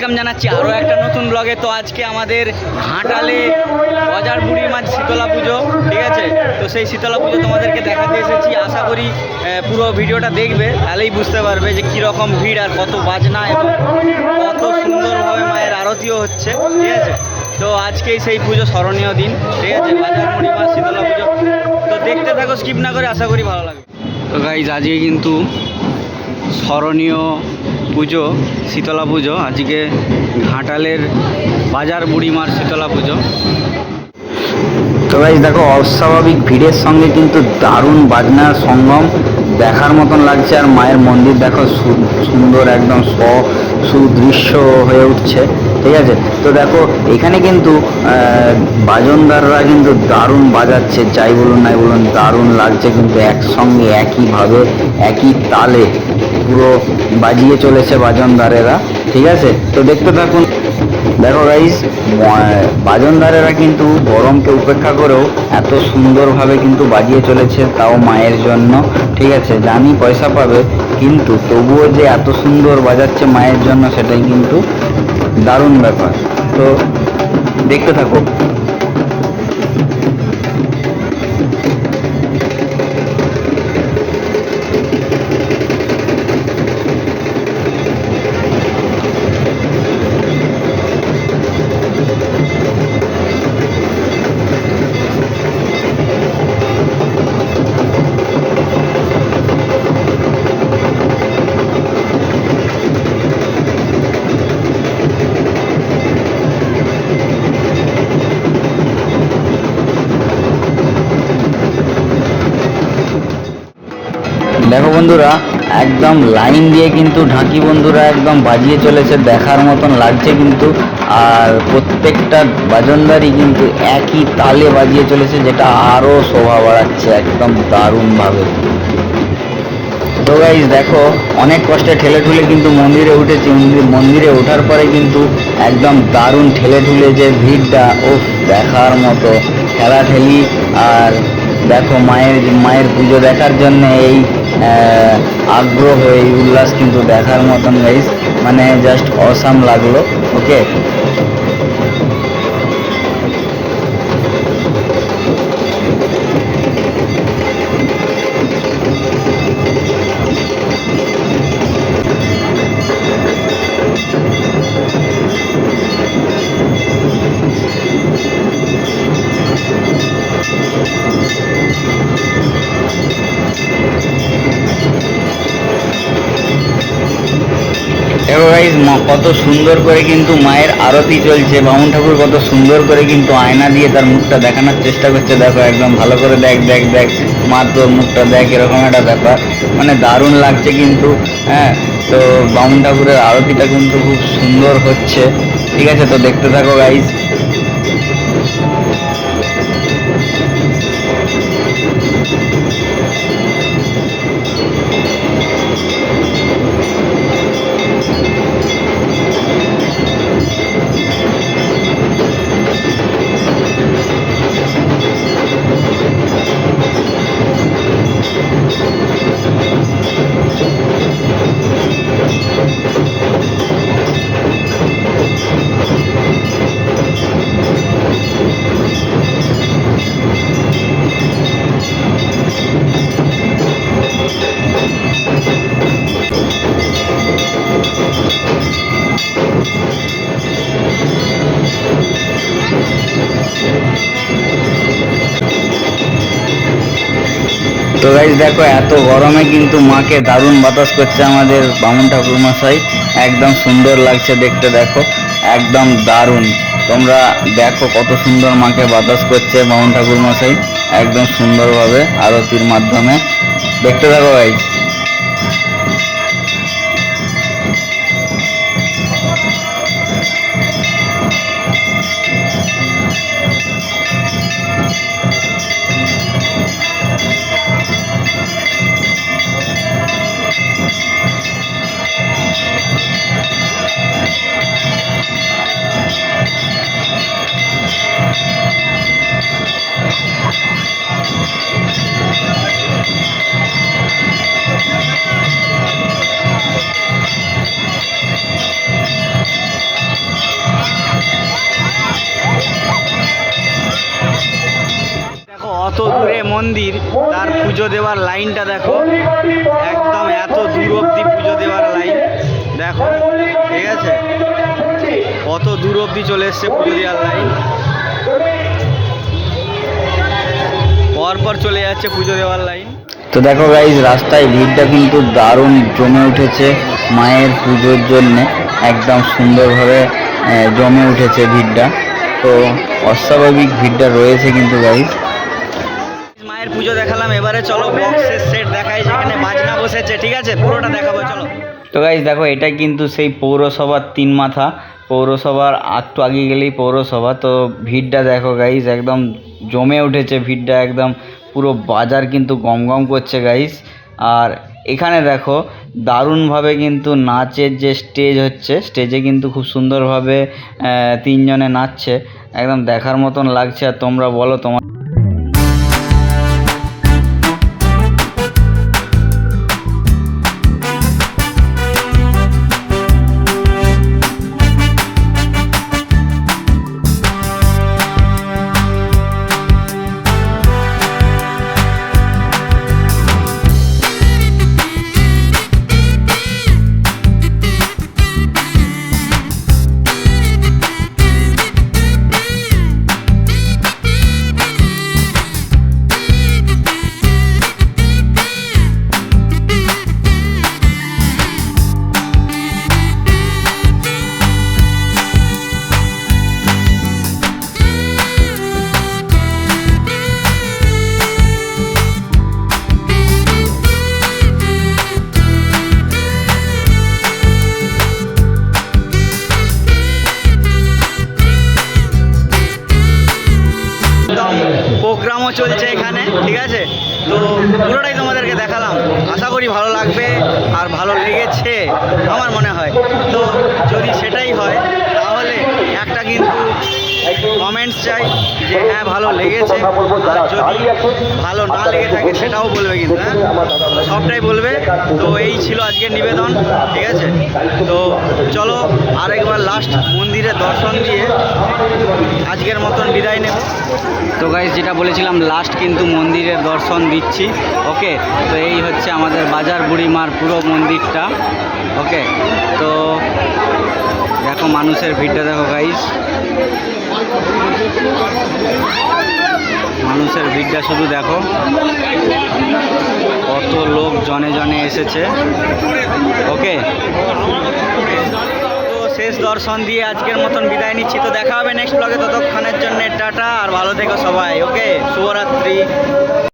Welcome জানাচ্ছি আরও একটা নতুন ব্লগে। তো আজকে আমাদের ঘাটালে বাজার বুড়ি মাছ শীতলা পুজো, ঠিক আছে? তো সেই শীতলা পুজো তোমাদেরকে দেখাতে এসেছি। আশা করি পুরো ভিডিওটা দেখবে, তাহলেই বুঝতে পারবে যে কীরকম ভিড় আর কত বাজনা এবং কত সুন্দরভাবে মায়ের আরতিও হচ্ছে, ঠিক আছে? তো আজকেই সেই পুজো স্মরণীয় দিন, ঠিক আছে? বাজার মুড়ি মাছ শীতলা পুজো। তো দেখতে থাকো স্কিপ না করে, আশা করি ভালো লাগবে। তো গাইজ আজকে কিন্তু স্মরণীয় পুজো, শীতলা পুজো, আজকে ঘাটালের বাজার বুড়িমার শীতলা পুজো। তো গাইজ দেখো, অস্বাভাবিক ভিড়ের সঙ্গে কিন্তু দারুণ বাজনার সঙ্গম দেখার মতন লাগছে আর মায়ের মন্দির দেখো সুন্দর একদম স সুদৃশ্য হয়ে উঠছে, ঠিক আছে? তো দেখো, এখানে কিন্তু বাজনদাররা কিন্তু দারুণ বাজাচ্ছে, যাই বলুন নাই বলুন, দারুণ লাগছে কিন্তু একসঙ্গে, একইভাবে, একই তালে। পুরো বাজিয়ে চলেছে বাজনদারেরা, ঠিক আছে? তো দেখতে থাকুন। দেখো গাইস বাজনদারেরা কিন্তু গরমকে উপেক্ষা করেও এত সুন্দরভাবে কিন্তু বাজিয়ে চলেছে তাও মায়ের জন্য, ঠিক আছে? জানি পয়সা পাবে, কিন্তু তবুও যে এত সুন্দর বাজাচ্ছে মায়ের জন্য সেটাই কিন্তু দারুণ ব্যাপার। তো দেখতে থাকো। দেখো বন্ধুরা, একদম লাইন দিয়ে কিন্তু ঢাকি বন্ধুরা একদম বাজিয়ে চলেছে, দেখার মতন লাগছে কিন্তু। আর প্রত্যেকটা বাজনদারই কিন্তু একই তালে বাজিয়ে চলেছে, যেটা আরও শোভা বাড়াচ্ছে একদম দারুণভাবে। তো গাইজ দেখো, অনেক কষ্টে ঠেলে ঠুলে কিন্তু মন্দিরে উঠেছি। মন্দির ওঠার পরে কিন্তু একদম দারুণ ঠেলে ঠুলে যে ভিড়টা ও দেখার মতো ঠেলা ঠেলি আর দেখো মায়ের মায়ের পুজো দেখার জন্য এই আগ্রহ, এই উল্লাস কিন্তু দেখার মতন গাইজ মানে জাস্ট অসাম লাগল ওকে দেখো গাইজ কত সুন্দর করে কিন্তু মায়ের আরতি চলছে। বামুন ঠাকুর কত সুন্দর করে কিন্তু আয়না দিয়ে তার মুখটা দেখানোর চেষ্টা করছে। দেখো, একদম ভালো করে দেখ দেখ দেখ মা তোর মুখটা দেখ, এরকম একটা ব্যাপার। মানে দারুণ লাগছে কিন্তু হ্যাঁ? তো বামুন ঠাকুরের আরতিটা কিন্তু খুব সুন্দর হচ্ছে। ঠিক আছে, তো দেখতে থাকো গাইজ তো গাইজ দেখো, এত গরমে কিন্তু মাকে দারুণ বাতাস করছে আমাদের বামুন ঠাকুর মশাই। একদম সুন্দর লাগছে দেখতে, দেখো। একদম দারুণ। তোমরা দেখো কত সুন্দর মাকে বাতাস করছে বামুন ঠাকুর মশাই। একদম সুন্দরভাবে আরতির মাধ্যমে। দেখতে দেখো গাইজ মন্দির, তার পুজো দেওয়ার লাইনটা দেখো। একদম এত দূর অবধি পুজো দেওয়ার লাইন। দেখো, ঠিক আছে? কত দূর অবধি চলে এসছে পুজো দেওয়ার লাইন। পরপর চলে যাচ্ছে পুজো দেওয়ার লাইন। তো দেখো গাইজ রাস্তায় ভিড়টা কিন্তু দারুণ জমে উঠেছে মায়ের পুজোর জন্য। একদম সুন্দরভাবে জমে উঠেছে ভিড়টা। তো অস্বাভাবিক ভিড়টা রয়েছে কিন্তু গাইজ মায়ের পুজো দেখালাম। এবারে চলো বক্সের সেট দেখাই, যেখানে বাজনা বসেছে, ঠিক আছে? পুরোটা দেখাবো, চলো। তো গাইজ দেখো, এটা কিন্তু সেই পৌরসভার তিন মাথা। পৌরসভার একটু আগে গেলেই পৌরসভা। তো ভিড়টা দেখো গাইজ একদম জমে উঠেছে ভিড়টা, একদম পুরো বাজার কিন্তু গম গম করছে গাইজ আর এখানে দেখো, দারুণভাবে কিন্তু নাচের যে স্টেজ হচ্ছে স্টেজে কিন্তু খুব সুন্দরভাবে তিনজনে নাচছে। একদম দেখার মতন লাগছে, আর তোমরা বলো তোমার চলছে এখানে, ঠিক আছে? তো পুরোটাই তোমাদেরকে দেখালাম। আশা করি ভালো লাগবে আর ভালো লেগেছে, আমার মনে হয়। তো যদি সেটাই হয় একটা কিন্তু কমেন্টস চাই যে হ্যাঁ ভালো লেগেছে যদি ভালো না লেগে থাকে সেটাও বলবে কিন্তু হ্যাঁ? সবটাই বলবে। তো এই ছিল আজকের নিবেদন, ঠিক আছে? তো চলো আরেকবার লাস্ট মন্দিরে দর্শন দিয়ে আজকের মতন বিদায় নেব। তো গাইজ যেটা বলেছিলাম লাস্ট কিন্তু মন্দিরের দর্শন দিচ্ছি ওকে তো এই হচ্ছে আমাদের বাজার বুড়িমার পুরো মন্দিরটা ওকে তো দেখো মানুষের ভিড়টা দেখো গাইস মানুষের ভিড়টা শুধু দেখো। কত লোক জনে জনে এসেছে। ওকে তো শেষ দর্শন দিয়ে আজকের মতন বিদায় নিচ্ছি। তো দেখা হবে নেক্সট ব্লগে ততক্ষণের জন্য টাটা, আর ভালো থেকো সবাই। ওকে শুভরাত্রি।